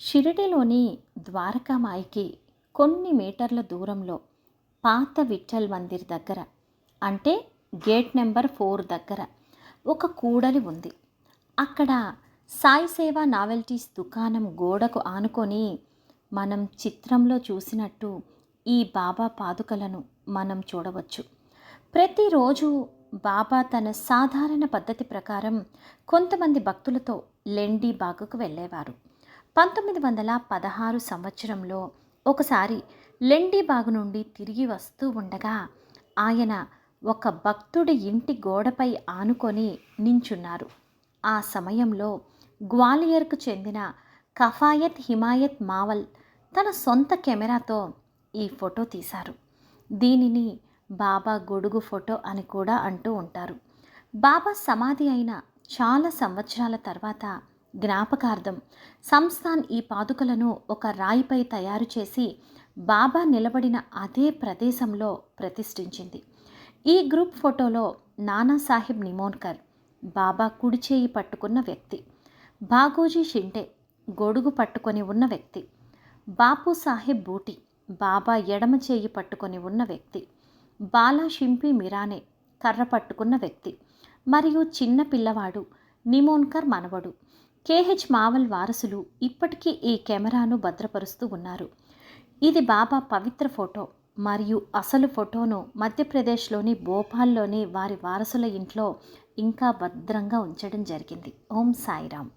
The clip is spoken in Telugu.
షిరిడిలోని ద్వారకామాయికి కొన్ని మీటర్ల దూరంలో పాత విఠల్ మందిర్ దగ్గర అంటే గేట్ నెంబర్ ఫోర్ దగ్గర ఒక కూడలి ఉంది. అక్కడ సాయి సేవ నావెల్టీస్ దుకాణం గోడకు ఆనుకొని మనం చిత్రంలో చూసినట్టు ఈ బాబా పాదుకలను మనం చూడవచ్చు. ప్రతిరోజు బాబా తన సాధారణ పద్ధతి ప్రకారం కొంతమంది భక్తులతో లెండి బాగుకు వెళ్ళేవారు. పంతొమ్మిది వందల పదహారు సంవత్సరంలో ఒకసారి లెండి బాగు నుండి తిరిగి వస్తూ ఉండగా ఆయన ఒక భక్తుడి ఇంటి గోడపై ఆనుకొని నించున్నారు. ఆ సమయంలో గ్వాలియర్కు చెందిన కఫాయత్ హిమాయత్ మావల్ తన సొంత కెమెరాతో ఈ ఫోటో తీశారు. దీనిని బాబా గొడుగు ఫోటో అని కూడా అంటూ ఉంటారు. బాబా సమాధి అయిన చాలా సంవత్సరాల తర్వాత జ్ఞాపకార్థం. సంస్థాన్ ఈ పాదుకలను ఒక రాయిపై తయారు చేసి బాబా నిలబడిన అదే ప్రదేశంలో ప్రతిష్ఠించింది. ఈ గ్రూప్ ఫోటోలో నానాసాహెబ్ నిమోన్కర్ బాబా కుడి చేయి పట్టుకున్న వ్యక్తి బాగోజీ షింటే గొడుగు పట్టుకొని ఉన్న వ్యక్తి బాపు సాహెబ్ బూటి బాబా ఎడమ చేయి పట్టుకొని ఉన్న వ్యక్తి బాలా షింపి మిరానే కర్ర పట్టుకున్న వ్యక్తి మరియు చిన్న పిల్లవాడు నిమోన్కర్ మనవడు. కేహెచ్ మావల్ వారసులు ఇప్పటికీ ఈ కెమెరాను భద్రపరుస్తూ ఉన్నారు. ఇది బాబా పవిత్ర ఫోటో మరియు అసలు ఫోటోను మధ్యప్రదేశ్లోని భోపాల్లోని వారి వారసుల ఇంట్లో ఇంకా భద్రంగా ఉంచడం జరిగింది. ఓం సాయిరామ్.